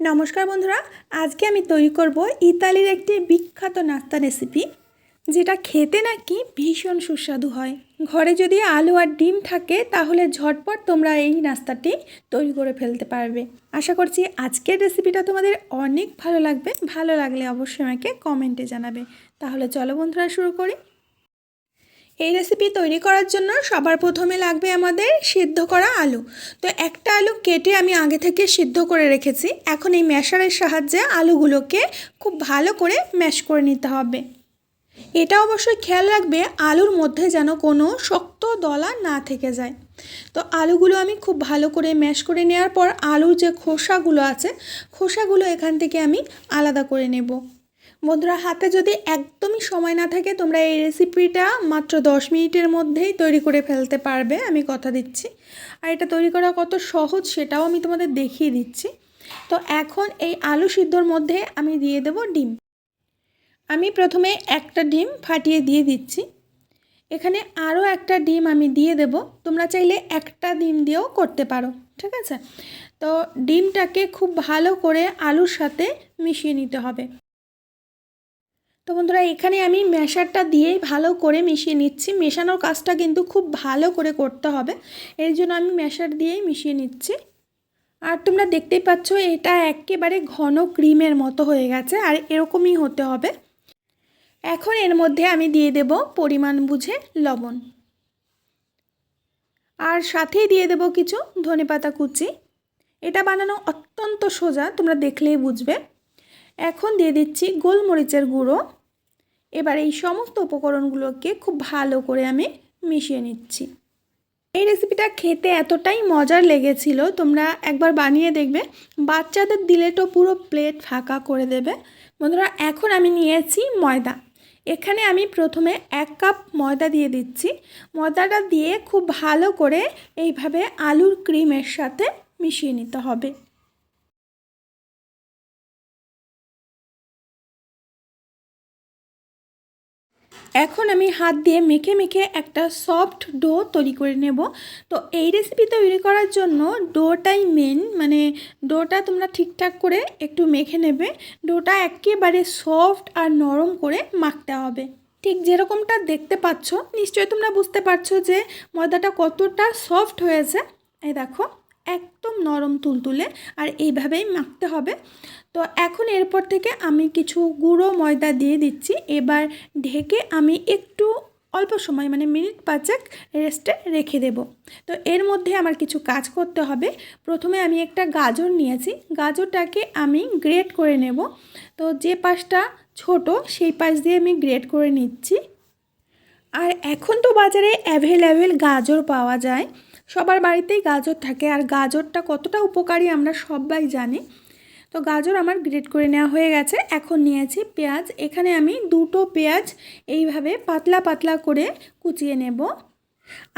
নমস্কার বন্ধুরা, আজকে আমি তৈরি করব ইতালির একটি বিখ্যাত নাস্তা রেসিপি, যেটা খেতে নাকি ভীষণ সুস্বাদু হয়। ঘরে যদি আলু আর ডিম থাকে, তাহলে ঝটপট তোমরা এই নাস্তাটি তৈরি করে ফেলতে পারবে। আশা করছি আজকের রেসিপিটা তোমাদের অনেক ভালো লাগবে। ভালো লাগলে অবশ্যই আমাকে কমেন্টে জানাবে। তাহলে চলো বন্ধুরা, শুরু করি। এই রেসিপি তৈরি করার জন্য সবার প্রথমে লাগবে আমাদের সিদ্ধ করা আলু। তো একটা আলু কেটে আমি আগে থেকে সিদ্ধ করে রেখেছি। এখন এই ম্যাশারের সাহায্যে আলুগুলোকে খুব ভালো করে ম্যাশ করে নিতে হবে। এটা অবশ্যই খেয়াল রাখবে আলুর মধ্যে যেন কোনো শক্ত দলা না থেকে যায়। তো আলুগুলো আমি খুব ভালো করে ম্যাশ করে নেওয়ার পর আলুর যে খোসাগুলো আছে, খোসাগুলো এখান থেকে আমি আলাদা করে নেব। বন্ধুরা, হাতে যদি একদমই সময় না থাকে, তোমরা এই রেসিপিটা মাত্র দশ মিনিটের মধ্যেই তৈরি করে ফেলতে পারবে, আমি কথা দিচ্ছি। আর এটা তৈরি করা কত সহজ সেটাও আমি তোমাদের দেখিয়ে দিচ্ছি। তো এখন এই আলু সিদ্ধর মধ্যে আমি দিয়ে দেব ডিম। আমি প্রথমে একটা ডিম ফাটিয়ে দিয়ে দিচ্ছি। এখানে আরও একটা ডিম আমি দিয়ে দেব। তোমরা চাইলে একটা ডিম দিয়েও করতে পারো, ঠিক আছে? তো ডিমটাকে খুব ভালো করে আলুর সাথে মিশিয়ে নিতে হবে। তো বন্ধুরা, এখানে আমি ম্যাশারটা দিয়েই ভালো করে মিশিয়ে নিচ্ছি। মেশানোর কাজটা কিন্তু খুব ভালো করে করতে হবে। এর জন্য আমি ম্যাশার দিয়েই মিশিয়ে নিচ্ছি। আর তোমরা দেখতেই পাচ্ছ, এটা একেবারে ঘন ক্রিমের মতো হয়ে গেছে, আর এরকমই হতে হবে। এখন এর মধ্যে আমি দিয়ে দেব পরিমাণ বুঝে লবণ। আর সাথেই দিয়ে দেব কিছু ধনেপাতা কুচি। এটা বানানো অত্যন্ত সোজা, তোমরা দেখলেই বুঝবে। এখন দিয়ে দিচ্ছি গোলমরিচের গুঁড়ো। এবার এই সমস্ত উপকরণগুলোকে খুব ভালো করে আমি মিশিয়ে নিচ্ছি। এই রেসিপিটা খেতে এতটাই মজার লেগেছিল, তোমরা একবার বানিয়ে দেখবে। বাচ্চাদের দিলে তো পুরো প্লেট ফাঁকা করে দেবে। বন্ধুরা, এখন আমি নিয়েছি ময়দা। এখানে আমি প্রথমে এক কাপ ময়দা দিয়ে দিচ্ছি। ময়দাটা দিয়ে খুব ভালো করে এইভাবে আলুর ক্রিমের সাথে মিশিয়ে নিতে হবে। এখন আমি হাত দিয়ে মেখে মেখে একটা সফট ডো তৈরি করে নেব। তো এই রেসিপি তৈরি করার জন্য ডোটাই মেন মানে ডোটা তোমরা ঠিকঠাক করে একটু মেখে নেবে। ডোটা একেবারে সফট আর নরম করে মাখতে হবে। ঠিক যেরকমটা দেখতে পাচ্ছ, নিশ্চয়ই তোমরা বুঝতে পারছ যে ময়দাটা কতটা সফট হয়েছে। এই দেখো, একদম নরম তুলতুলে, আর এইভাবেই মাখতে হবে। তো এখন এরপর থেকে আমি কিছু গুঁড়ো ময়দা দিয়ে দিচ্ছি। এবার ঢেকে আমি একটু অল্প সময় মানে মিনিট পাঁচেক রেস্টে রেখে দেব। তো এর মধ্যে আমার কিছু কাজ করতে হবে। প্রথমে আমি একটা গাজর নিয়েছি। গাজরটাকে আমি গ্রেট করে নেব। তো যে পাশটা ছোট, সেই পাশ দিয়ে আমি গ্রেট করে নিচ্ছি। আর এখন তো বাজারে অ্যাভেলেবেল গাজর পাওয়া যায়। সবার বাড়িতেই গাজর থাকে। আর গাজরটা কতটা উপকারী আমরা সবাই জানি। তো গাজর আমার গ্রেট করে নেওয়া হয়ে গেছে। এখন নিয়েছি পেঁয়াজ। এখানে আমি দুটো পেঁয়াজ এইভাবে পাতলা পাতলা করে কুচিয়ে নেব।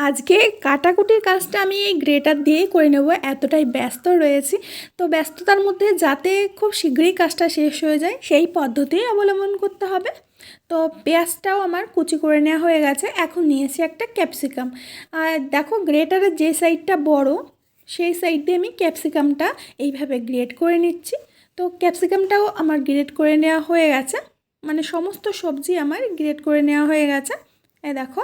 আজকে কাটাকুটির কাজটা আমি এই গ্রেটার দিয়েই করে নেব। এতটাই ব্যস্ত রয়েছি। তো ব্যস্ততার মধ্যে যাতে খুব শীঘ্রই কাজটা শেষ হয়ে যায়, সেই পদ্ধতি অবলম্বন করতে হবে। তো পেঁয়াজটাও আমার কুচি করে নেওয়া হয়ে গেছে। এখন নিয়েছি একটা ক্যাপসিকাম আর দেখো গ্রেটারের যে সাইডটা বড় সেই সাইড দিয়ে আমি ক্যাপসিকামটা এইভাবে গ্রেট করে নিচ্ছি। তো ক্যাপসিকামটাও আমার গ্রেট করে নেওয়া হয়ে গেছে। মানে সমস্ত সবজি আমার গ্রেট করে নেওয়া হয়ে গেছে। এ দেখো।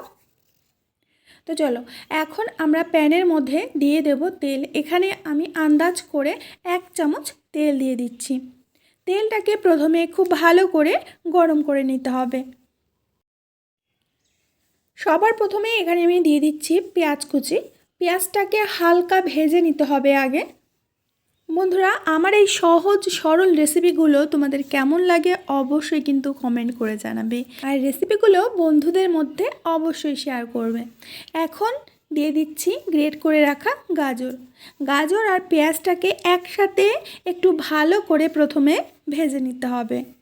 তো চলো, এখন আমরা প্যানের মধ্যে দিয়ে দেব তেল। এখানে আমি আন্দাজ করে এক চামচ তেল দিয়ে দিচ্ছি। তেলটাকে প্রথমে খুব ভালো করে গরম করে নিতে হবে। সবার প্রথমে এখানে আমি দিয়ে দিচ্ছি পেঁয়াজ কুচি। পেঁয়াজটাকে হালকা ভেজে নিতে হবে আগে। বন্ধুরা, আমার এই সহজ, সরল রেসিপিগুলো তোমাদের কেমন লাগে অবশ্যই কিন্তু কমেন্ট করে জানাবে। আর রেসিপিগুলো বন্ধুদের মধ্যে অবশ্যই শেয়ার করবে। এখন দিয়ে দিচ্ছি গ্রেট করে রাখা গাজর। গাজর আর পেঁয়াজটাকে একসাথে একটু ভালো করে প্রথমে ভেজে নিতে হবে।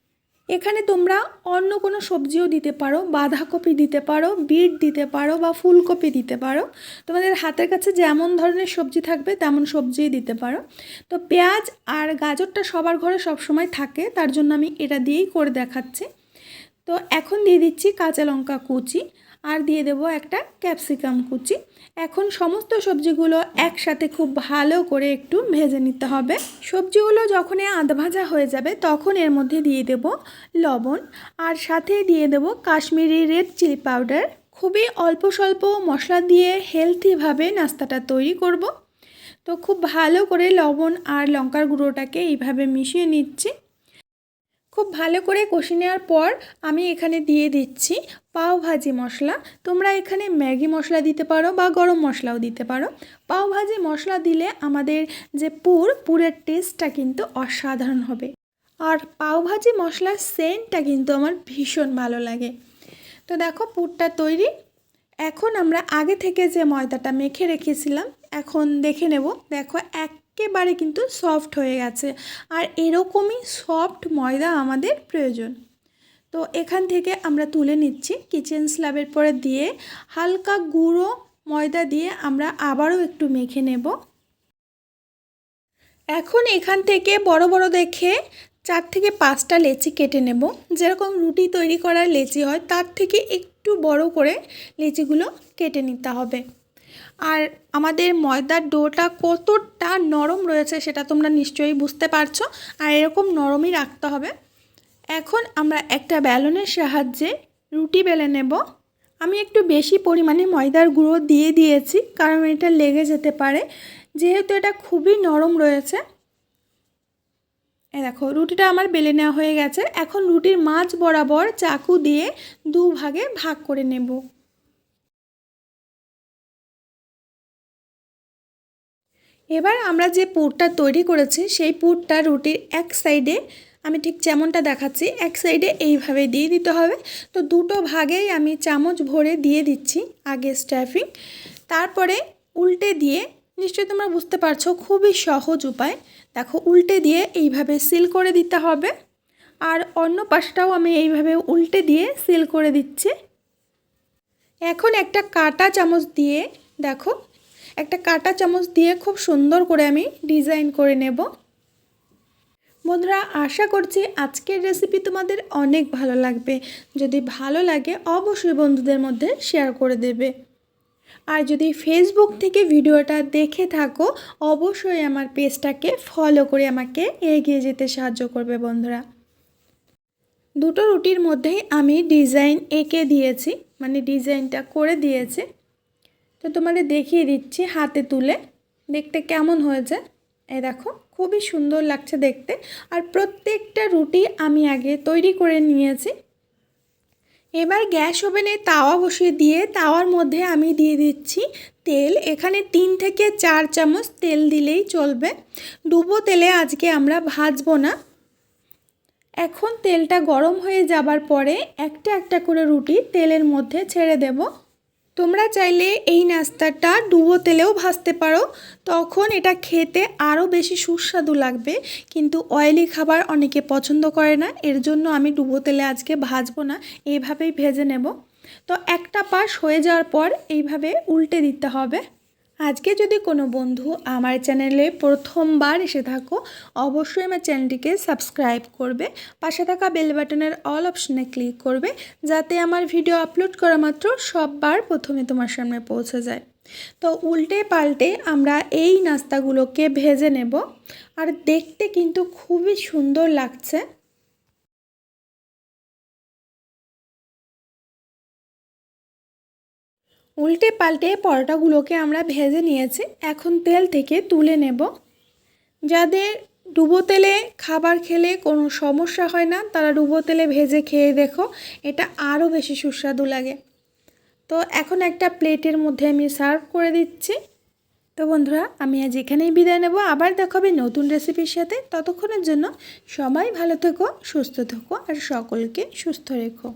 এখানে তোমরা অন্য কোনো সবজিও দিতে পারো, বাঁধাকপি দিতে পারো, বিট দিতে পারো বা ফুলকপি দিতে পারো। তোমাদের হাতের কাছে যেমন ধরনের সবজি থাকবে তেমন সবজিই দিতে পারো। তো পেঁয়াজ আর গাজরটা সবার ঘরে সবসময় থাকে, তার জন্য আমি এটা দিয়েই করে দেখাচ্ছি। তো এখন দিয়ে দিচ্ছি কাঁচা লঙ্কা কুচি। আর দিয়ে দেব একটা ক্যাপসিকাম কুচি। এখন সমস্ত সবজিগুলো একসাথে খুব ভালো করে একটু ভেজে নিতে হবে। সবজিগুলো যখন আধ ভাজা হয়ে যাবে, তখন এর মধ্যে দিয়ে দেব লবণ আর সাথে দিয়ে দেব কাশ্মীরি রেড চিলি পাউডার। খুবই অল্প স্বল্প মশলা দিয়ে হেলথিভাবে নাস্তাটা তৈরি করব। তো খুব ভালো করে লবণ আর লঙ্কার গুঁড়োটাকে এইভাবে মিশিয়ে নিচ্ছি। খুব ভালো করে কষে নেওয়ার পর আমি এখানে দিয়ে দিচ্ছি পাও ভাজি মশলা। তোমরা এখানে ম্যাগি মশলা দিতে পারো বা গরম মশলাও দিতে পারো। পাও ভাজি মশলা দিলে আমাদের যে পুর, পুরের টেস্টটা কিন্তু অসাধারণ হবে। আর পাও ভাজি মশলার সেন্টটা কিন্তু আমার ভীষণ ভালো লাগে। তো দেখো পুরটা তৈরি। এখন আমরা আগে থেকে যে ময়দাটা মেখে রেখেছিলাম, এখন দেখে নেব। দেখো একেবারে কিন্তু সফট হয়ে গেছে। আর এরকমই সফট ময়দা আমাদের প্রয়োজন। তো এখান থেকে আমরা তুলে নিচ্ছি কিচেন স্ল্যাবের পরে দিয়ে হালকা গুঁড়ো ময়দা দিয়ে আমরা আবারও একটু মেখে নেব। এখন এখান থেকে বড় বড় দেখে চার থেকে পাঁচটা লেচি কেটে নেব। যেরকম রুটি তৈরি করার লেচি হয়, তার থেকে একটু বড় করে লেচিগুলো কেটে নিতে হবে। আর আমাদের ময়দার ডোটা কতটা নরম রয়েছে সেটা তোমরা নিশ্চয়ই বুঝতে পারছ, আর এরকম নরমই রাখতে হবে। এখন আমরা একটা ব্যালনের সাহায্যে রুটি বেলে নেব। আমি একটু বেশি পরিমাণে ময়দার গুঁড়ো দিয়ে দিয়েছি, কারণ এটা লেগে যেতে পারে। যেহেতু এটা খুবই নরম রয়েছে। এ দেখো, রুটিটা আমার বেলে নেওয়া হয়ে গেছে। এখন রুটির মাছ বরাবর চাকু দিয়ে দু ভাগে ভাগ করে নেব। এবার আমরা যে পুরটা তৈরি করেছি, সেই পুরটা রুটির এক সাইডে আমি ঠিক যেমনটা দেখাচ্ছি, এক সাইডে এইভাবে দিয়ে দিতে হবে। তো দুটো ভাগেই আমি চামচ ভরে দিয়ে দিচ্ছি আগে স্ট্যাফিং তারপরে উল্টে দিয়ে, নিশ্চয়ই তোমরা বুঝতে পারছ, খুবই সহজ উপায়। দেখো, উল্টে দিয়ে এইভাবে সিল করে দিতে হবে। আর অন্য পাশটাও আমি এইভাবে উল্টে দিয়ে সিল করে দিচ্ছি। এখন একটা কাটা চামচ দিয়ে, দেখো একটা কাটা চামচ দিয়ে খুব সুন্দর করে আমি ডিজাইন করে নেব। বন্ধুরা, আশা করছি আজকের রেসিপি তোমাদের অনেক ভালো লাগবে। যদি ভালো লাগে, অবশ্যই বন্ধুদের মধ্যে শেয়ার করে দেবে। আর যদি ফেসবুক থেকে ভিডিওটা দেখে থাকো, অবশ্যই আমার পেজটাকে ফলো করে আমাকে এগিয়ে যেতে সাহায্য করবে বন্ধুরা। দুটো রুটির মধ্যেই আমি ডিজাইন এঁকে দিয়েছি মানে ডিজাইনটা করে দিয়েছি। তো তোমাদের দেখিয়ে দিচ্ছি হাতে তুলে। দেখতে কেমন হয়েছে? এই দেখো, খুবই সুন্দর লাগছে দেখতে। আর প্রত্যেকটা রুটি আমি আগে তৈরি করে নিয়েছি। এবার গ্যাস ওভেনে তাওয়া বসিয়ে দিয়ে তাওয়ার মধ্যে আমি দিয়ে দিচ্ছি তেল। এখানে তিন থেকে চার চামচ তেল দিলেই চলবে। ডুবো তেলে আজকে আমরা ভাজবো না। এখন তেলটা গরম হয়ে যাবার পরে একটা একটা করে রুটি তেলের মধ্যে ছেড়ে দেবো। তোমরা চাইলে এই নাস্তাটা ডুবো তেলেও ভাজতে পারো। তখন এটা খেতে আরও বেশি সুস্বাদু লাগবে। কিন্তু অয়েলি খাবার অনেকে পছন্দ করে না। এর জন্য আমি ডুবো তেলে আজকে ভাজবো না। এইভাবেই ভেজে নেব। তো একটা পাশ হয়ে যাওয়ার পর এইভাবে উল্টে দিতে হবে। আজকে যদি কোনো বন্ধু আমার চ্যানেলে প্রথমবার এসে থাকো, অবশ্যই আমার চ্যানেলটিকে সাবস্ক্রাইব করবে, পাশে থাকা বেল বাটনের অল অপশনে ক্লিক করবে, যাতে আমার ভিডিও আপলোড করা মাত্র সববার প্রথমে তোমার সামনে পৌঁছে যায়। তো উল্টে পাল্টে আমরা এই নাস্তাগুলোকে ভেজে নেব। আর দেখতে কিন্তু খুবই সুন্দর লাগছে। উল্টে পাল্টে পরোটাগুলোকে আমরা ভেজে নিয়েছি। এখন তেল থেকে তুলে নেব। যাদের ডুবো তেলে খাবার খেলে কোনো সমস্যা হয় না, তারা ডুবো তেলে ভেজে খেয়ে দেখো, এটা আরও বেশি সুস্বাদু লাগে। তো এখন একটা প্লেটের মধ্যে আমি সার্ভ করে দিচ্ছি। তো বন্ধুরা, আমি আজ এখানেই বিদায় নেব। আবার দেখাবে নতুন রেসিপির সাথে। ততক্ষণের জন্য সবাই ভালো থেকো, সুস্থ থেকো, আর সকলকে সুস্থ রেখো।